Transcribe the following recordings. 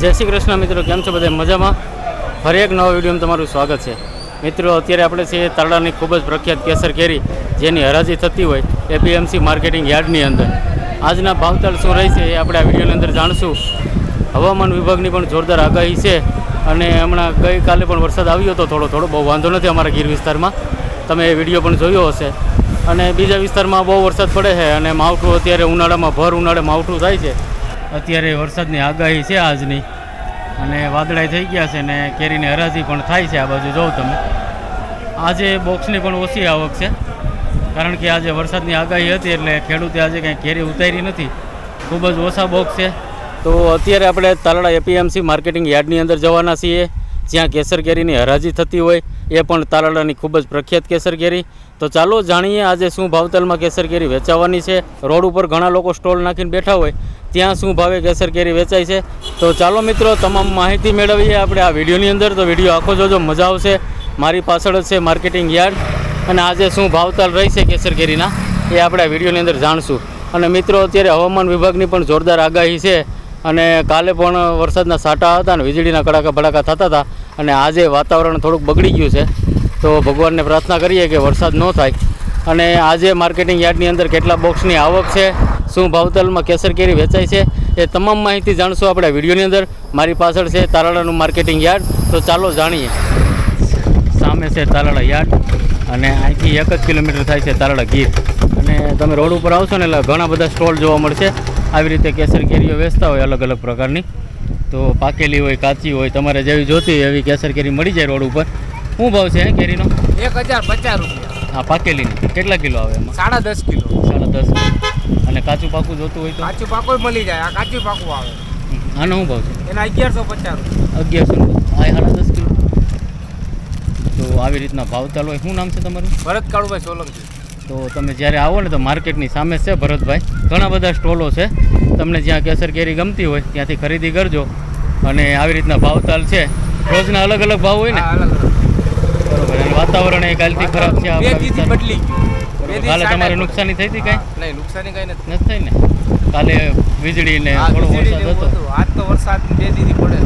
જય શ્રી કૃષ્ણ મિત્રો, કેમ છો બધા? મજામાં? ફરી એક નવા વિડીયોમાં તમારું સ્વાગત છે. મિત્રો, અત્યારે આપણે છીએ તારડાની ખૂબ જ પ્રખ્યાત કેસર કેરી, જેની હરાજી થતી હોય એપીએમસી માર્કેટિંગ યાર્ડની અંદર. આજના ભાવતાલ શું રહેશે એ આપણે આ વિડીયોની અંદર જાણશું. હવામાન વિભાગની પણ જોરદાર આગાહી છે અને હમણાં ગઈકાલે પણ વરસાદ આવ્યો હતો થોડો થોડો, બહુ વાંધો નથી અમારા ગીર વિસ્તારમાં. તમે એ વીડિયો પણ જોયો હશે. અને બીજા વિસ્તારમાં બહુ વરસાદ પડે છે અને માવઠું અત્યારે ઉનાળામાં ભર ઉનાળે માવઠું થાય છે. અત્યારે વરસાદની આગાહી છે આજની. અને વાદળાઈ થઈ ગયા છે ને કેરીની હરાજી પણ થાય છે આ બાજુ. જોઉં તમે. આજે બોક્સની પણ ઓછી આવક છે. કારણ કે આજે વરસાદની આગાહી હતી એટલે ખેડૂતે આજે કંઈ કેરી ઉતારી નથી. ખૂબ જ ઓછા બોક્સ છે. તો અત્યારે આપણે તાલાળા એપીએમસી માર્કેટિંગ યાર્ડની અંદર જવાના છીએ. જ્યાં કેસર કેરીની હરાજી થતી હોય એ પણ તાલાળાની ખૂબ જ પ્રખ્યાત કેસર કેરી. તો ચાલો જાણીએ આજે શું ભાવતાલમાં કેસર કેરી વેચાવાની છે. રોડ ઉપર ઘણા લોકો સ્ટોલ નાખીને બેઠા હોય ત્યાં શું ભાવે કેસર કેરી વેચાય છે. તો ચાલો મિત્રો તમામ માહિતી મેળવીએ આપણે આ વિડીયોની અંદર. તો વીડિયો આખો જોજો, મજા આવશે. મારી પાછળ છે માર્કેટિંગ યાર્ડ. અને આજે શું ભાવતાલ રહેશે કેસર કેરીના એ આપણે આ વિડીયોની અંદર જાણશું. અને મિત્રો, અત્યારે હવામાન વિભાગની પણ જોરદાર આગાહી છે. અને કાલે પણ વરસાદના સાટા હતા અને વીજળીના કડાકા ભડાકા થતા હતા અને આજે વાતાવરણ થોડુંક બગડી ગયું છે. તો ભગવાનને પ્રાર્થના કરીએ કે વરસાદ ન થાય. અને આજે માર્કેટિંગ યાર્ડની અંદર કેટલા બોક્સની આવક છે, શું ભાવતલમાં કેસર કેરી વેચાય છે, એ તમામ માહિતી જાણશું આપણે વિડીયોની અંદર. મારી પાછળ છે તાલાળાનું માર્કેટિંગ યાર્ડ. તો ચાલો જાણીએ. સામે છે તાલાળા યાર્ડ અને અહીંથી એક જ કિલોમીટર થાય છે તાલાળા ગીર. અને તમે રોડ ઉપર આવશો ને એટલે ઘણા બધા સ્ટોલ જોવા મળશે. આવી રીતે કેસર કેરીઓ વેચતા હોય અલગ અલગ પ્રકારની. તો પાકેલી હોય કાચી હોય તમારે જેવી જોતી હોય એવી કેસર કેરી મળી જાય રોડ ઉપર. શું ભાવ છે હે કેરીનો? એક હજાર પચાસ રૂપિયા. આ પાકેલીની. કેટલા કિલો આવે એમાં? સાડા દસ કિલો. સાડા દસ અને કાચું પાકું જોતું હોય તો? કાચું પાકું મળી જાય. આ કાચું પાકું આવે. આનો શું ભાવ છે? એના અગિયારસો પચાસ રૂપિયા. અગિયારસો આ સાડા દસ કિલો. તો આવી રીતના ભાવતાલ હોય. શું નામ છે તમારું? ભરત કાળુભાઈ સોલંકી. તો તમે જ્યારે આવો ને તો માર્કેટની સામે છે ભરતભાઈ. ઘણા બધા સ્ટોલો છે. તમને જ્યાં કેસર કેરી ગમતી હોય ત્યાંથી ખરીદી કરજો. અને આવી રીતના ભાવતાલ છે. રોજના અલગ અલગ ભાવ હોય ને. બરોબર. અને વાતાવરણ એ કાલથી ખરાબ છે કાલે તમારે નુકસાની થઈ હતી કાંઈ? નહીં નુકસાની કઈ નથી. નથી થઈ ને? કાલે વીજળી ને થોડો વરસાદ હતો. આજ તો વરસાદ બે દીધી પડે.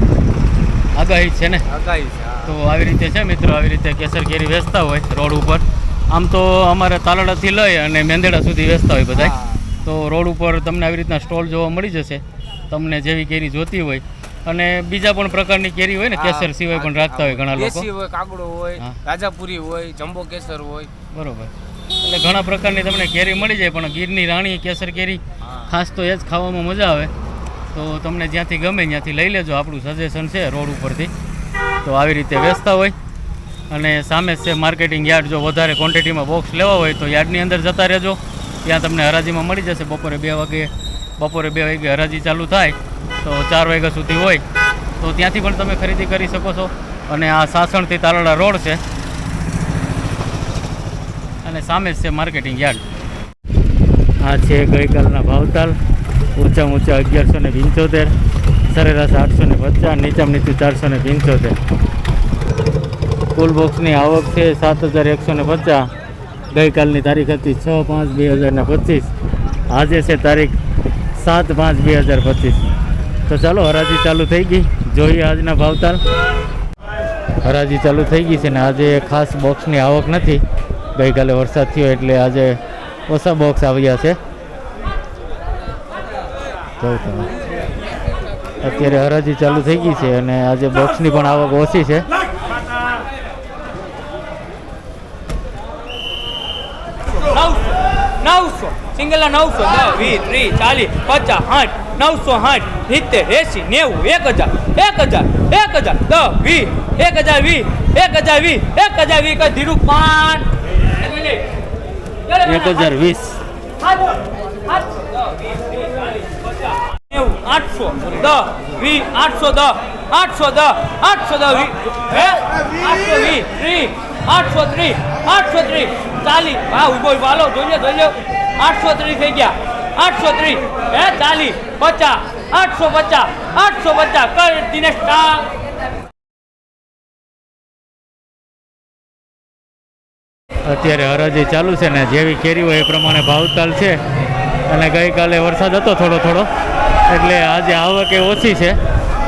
આગાહી છે ને? આગાહી છે તો આવી રીતે છે મિત્રો આવી રીતે કેસર કેરી વેચતા હોય રોડ ઉપર. આમ તો અમારે તાલાડાથી લઈ અને મેંદેડા સુધી વેચતા હોય બધા તો રોડ ઉપર તમને આવી રીતના સ્ટોલ જોવા મળી જશે. તમને જેવી કેરી જોતી હોય. અને બીજા પણ પ્રકારની કેરી હોય ને કેસર સિવાય પણ રાખતા હોય ઘણા લોકો. હોય કાગડો હોય. રાજાપુરી હોય જમ્બો કેસર હોય. બરોબર. એટલે ઘણા પ્રકારની તમને કેરી મળી જાય પણ ગીરની રાણી કેસર કેરી ખાસ તો એ જ ખાવામાં મજા આવે. તો તમને જ્યાંથી ગમે ત્યાંથી લઈ લેજો. આપણું સજેશન છે રોડ ઉપરથી. તો આવી રીતે વેચતા હોય. અને સામે છે માર્કેટિંગ યાર્ડ. જો વધારે ક્વોન્ટિટીમાં બોક્સ લેવા હોય તો યાર્ડની અંદર જતા રહેજો. ત્યાં તમને હરાજીમાં મળી જશે. બપોરે બે વાગે, બપોરે બે વાગે હરાજી ચાલુ થાય, તો ચાર વાગ્યા સુધી હોય. તો ત્યાંથી પણ તમે ખરીદી કરી શકો છો. અને આ સાસણથી તાલાળા રોડ છે. અને સામે જ છે માર્કેટિંગ યાર્ડ. આ છે ગઈકાલના ભાવતાલ. ઊંચા ઊંચા અગિયારસો ને પંચોતેર, સરેરાશ આઠસો ને પચાસ નીચામાં નીચું ચારસો ને પંચોતેર. કુલ બોક્સની આવક છે સાત હજાર એકસો ને પચાસ. ગઈકાલની તારીખ હતી છ પાંચ બે હજાર ને પચીસ. આજે છે તારીખ સાત પાંચ બે હજાર પચીસ. તો ચાલો, હરાજી ચાલુ થઈ ગઈ. જોઈએ આજના ભાવતાલ. હરાજી ચાલુ થઈ ગઈ છે ને આજે ખાસ બોક્સની આવક નથી. ગઈકાલે વરસાદ થયો એટલે આજે ઓછા બોક્સ આવ્યા છે. અત્યારે હરાજી ચાલુ થઈ ગઈ છે અને આજે બોક્સની પણ આવક ઓછી છે. નવસો સિંગલના નવસો દસ વીસ ત્રીસ ચાલીસ પચાસ સાઠ નવસો સાઠ સિત્તેર એસી નેવું એક હજાર એક હજાર એક હજાર દસ વીસ એક હજાર વીસ એક હજાર વીસ એક હજાર વીસ ધીરું પાન. એક હજાર વીસ. આઠસો દસ વીસ આઠસો દસ આઠસો દસ આઠસો દસ વીસ આઠસો વીસ ત્રીસ આઠસો ત્રીસ આઠસો ત્રીસ. ચાલીસ હા ઊભો વાલો જોઈએ જોઈએ આઠસો ત્રીસ થઈ ગયા. આઠસો ત્રીસ. હે ચાલીસ પચાસ. આઠસો પચાસ. આઠસો પચાસ. કર, દિનેશ, કા? અત્યારે હરાજી ચાલુ છે ને, જેવી કેરી હોય એ પ્રમાણે ભાવતાલ છે. અને ગઈકાલે વરસાદ હતો થોડો થોડો. એટલે આજે આવક એ ઓછી છે.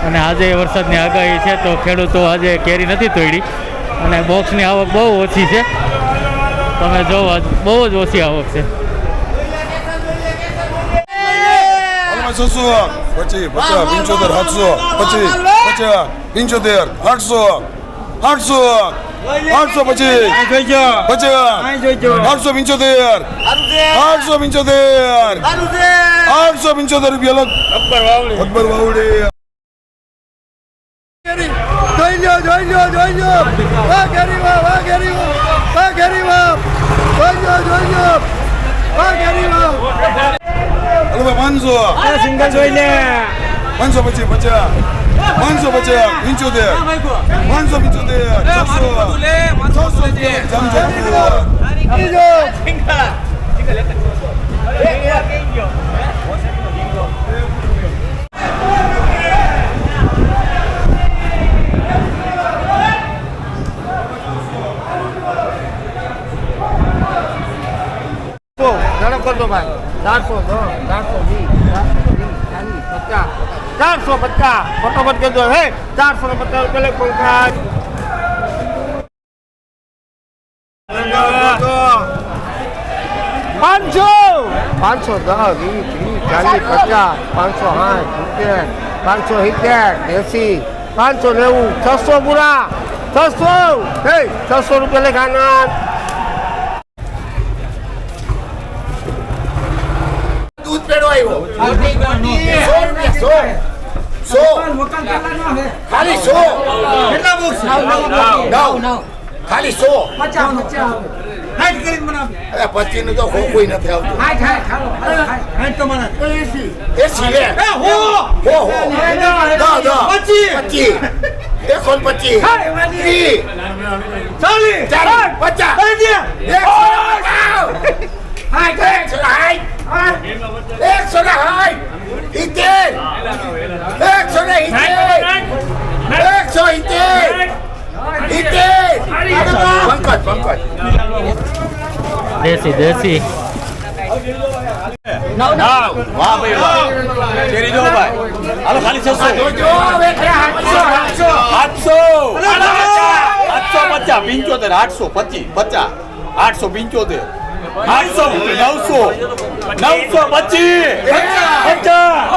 અને આજે વરસાદની આગાહી છે, તો ખેડૂતો આજે કેરી નથી તોડી. અને બોક્સની આવક બહુ ઓછી છે. તમે જોવો બહુ જ ઓછી આવક છે. છસો પછી પચાસ પંચોતેર સાતસો પછી પચાસ પંચોતેર આઠસો આઠસો આઠસો પછી આઠસો પંચોતેર આઠસો પંચોતેર આઠસો પંચોતેર રૂપિયા અકબર વાવડી જોઈ લો જોઈ લો જોઈ લો વાહ ગરીબા વાહ ગરીબા વાહ ગરીબા જોઈ લો જોઈ લો વાહ ગરીબા હાલમાં પાંચસો સિંગલ જોઈ લે પાંચસો પછી પચાસ પાંચસો પચાસ પંચોતેર પાંચસો પંચોતેર છસો. છસો. ચારસો ઝડપ કરજો ભાઈ. ચારસો દસ ચારસો વીસ ચારસો ત્રીસ ચાલીસ પચાસ ચારસો પચાસ ફટોફટ કહેજો હે ચારસો પચાસ રૂપિયા લે કોઈ પાંચસો પાંચસો દસ વીસ વીસ ચાલીસ પચાસ પાંચસો સાઠ સિત્તેર પાંચસો સિત્તેર એસી પાંચસો નેવું છસો પૂરા છસો હે છસો રૂપિયા લેખાના સો સો ખાલી સો કેટલા બોક્સ નવ ખાલી સો પચીસનું તો કોઈ નથી આવતું એસી લે હો હો દો દો પચીસ એકો પચીસ ચાલીસ પચાસ એકસો એકસો સાઠ એકસો ને સાઠ સિત્તેર એકસો ને સિત્તેર એકસો સિત્તેર સિત્તેર પંકજ પંકજ દેશી દેશી. આઠસો પચાસ પચીસ પચાસ આઠસો પંચોતેર આઠસો નવસો નવસો પચીસ પચાસ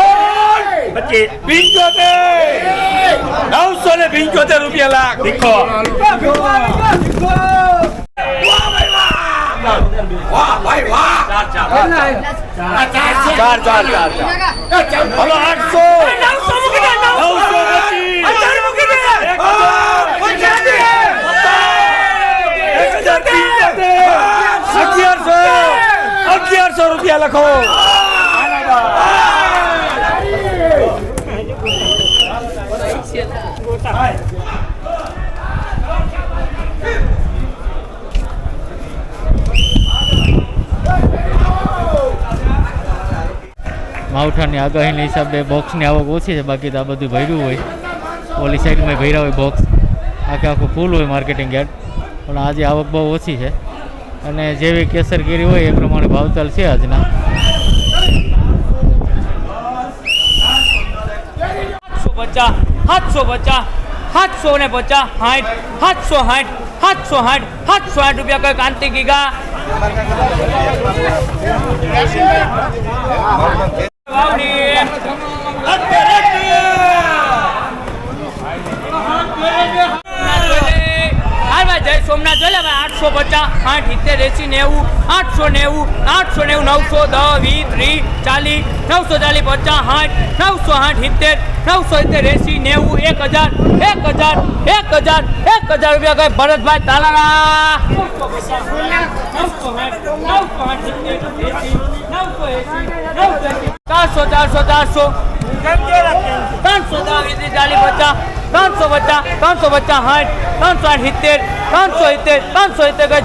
પચીસ પંચોતેર નવસો ને પંચોતેર રૂપિયા લાખ. દીખો. વાહ ભાઈ વાહ ચાર ચાર ચાર ચાર હલો આઠસો નવસો અગિયારસો અગિયારસો રૂપિયા લખો માવઠાની આગાહીના હિસાબે બોક્સની આવક ઓછી છે બાકી તો આ બધું ભર્યું હોય. ઓલી સાઈડમાં ભર્યા હોય બોક્સ આખે આખું ફૂલ હોય માર્કેટિંગ યાર્ડ. પણ આજે આવક બહુ ઓછી છે. અને જેવી કેસર કેરી હોય એ પ્રમાણે ભાવતાલ છે આજના. પચાસ સાતસો પચાસ સાતસો ને પચાસ સાઠ સાતસો સાઠ સાતસો સાઠ સાતસો આઠ રૂપિયા કોઈ કાંતિ ગીગા. જય સોમનાથ જોઈ લે આઠસો પચાસ, આઠ સિત્તેર, એસી, નેવું, આઠસો નેવું આઠસો નેવું, નવસો દસ, વીસ, ત્રીસ, ચાલીસ, નવસો ચાલીસ, પચાસ આઠ નવસો આઠ સિત્તેર, નવસો સિત્તેર, એસી, નેવું, એક હજાર એક હજાર એક હજાર એક હજાર રૂપિયા કઈ ભરતભાઈ તાલાળા ચારસો ચારસો ચારસો. ત્રણસો દસ ચાલીસ પચાસ ત્રણસો પચાસ ત્રણસો પચાસ સાઠ ત્રણસો આઠ સિત્તેર ત્રણસો સિત્તેર ત્રણસો સિત્તેર કઈ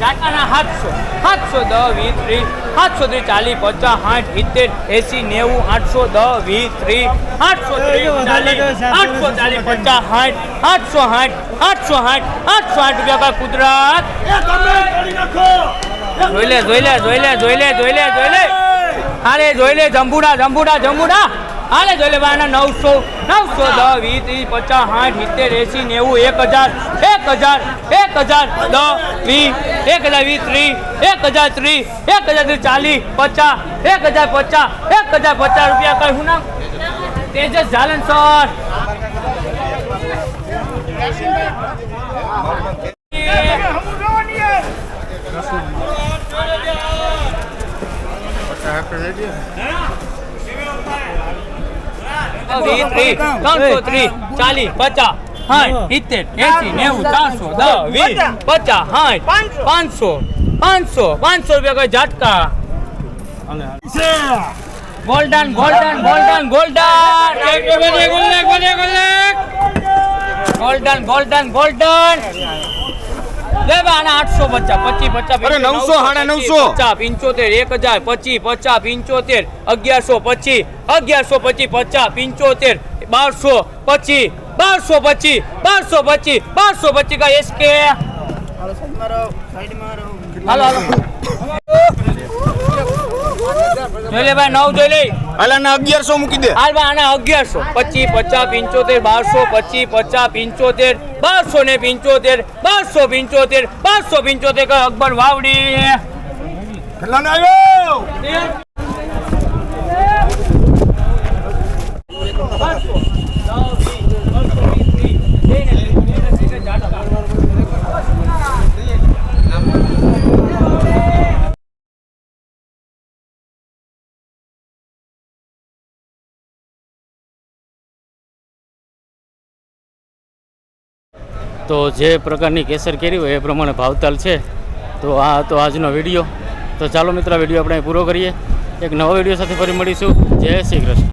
જાતના સાતસો સાતસો દસ વીસ ત્રીસ સાતસો ત્રીસ ચાલીસ પચાસ સાઠ સિત્તેર એસી નેવું આઠસો દસ વીસ ત્રીસ આઠસો ત્રીસ આઠસો ચાલીસ પચાસ. સાઠ આઠસો સાઠ આઠસો સાઠ આઠસો આઠ રૂપિયા કુદરત. જોઈ લે જોઈ લે જોઈ લે જોઈ લે જોઈ લે જોઈ લે. અરે જોઈ લે, જંબુડા જંબુડા જંબુડા. હાલે, જોઈ લે આના નવસો નવસો દસ, વીસ, ત્રીસ, પચાસ, સાઠ, સિત્તેર એસી નેવું, એક હજાર એક હજાર એક હજાર, દસ, વીસ, એક હજાર વીસ, ત્રીસ, એક હજાર ત્રીસ, એક હજાર ત્રીસ, ચાલીસ, પચાસ, એક હજાર પચાસ, એક હજાર પચાસ રૂપિયા કઈ હું નામ? તેજસ ઝાલન સર વીસ ત્રીસ ત્રણસો ત્રીસ ચાલીસ પચાસ સાઠ સિત્તેર એસી નેવું ચારસો દસ વીસ પચાસ સાઠ પાંચસો પાંચસો પાંચસો રૂપિયા કોઈ ઝાટકા golden golden golden golden golden golden golden લે બા આના આઠસો પચાસ પચી પચાસ નવસો, સાડા નવસો. પચાસ પંચોતેર એક હજાર પચી પચાસ પંચોતેર અગિયારસો પચીસ અગિયારસો પચી પચાસ પંચોતેર બારસો પચી બારસો પચીસ બારસો પચીસ બારસો પચીસ કા હાલો. હાલો. જોઈ લે ભાઈ નવ જોઈ લે. અલા અગિયારસો મૂકી દે. હાલ ભાઈ આના અગિયારસો. પચીસ પચાસ પંચોતેર બારસો પચીસ પચાસ પંચોતેર બારસો ને પંચોતેર બારસો પંચોતેર બારસો પંચોતેર અકબર વાવડી. કેટલાનો આવ્યો! તો જે પ્રકારની કેસર કેરી હોય એ પ્રમાણે ભાવતાલ છે. તો આ હતો આજનો વીડિયો. તો ચાલો મિત્રો વીડિયો આપણે પૂરો કરીએ. એક નવો વીડિયો સાથે ફરી મળીશું. જય શ્રી કૃષ્ણ.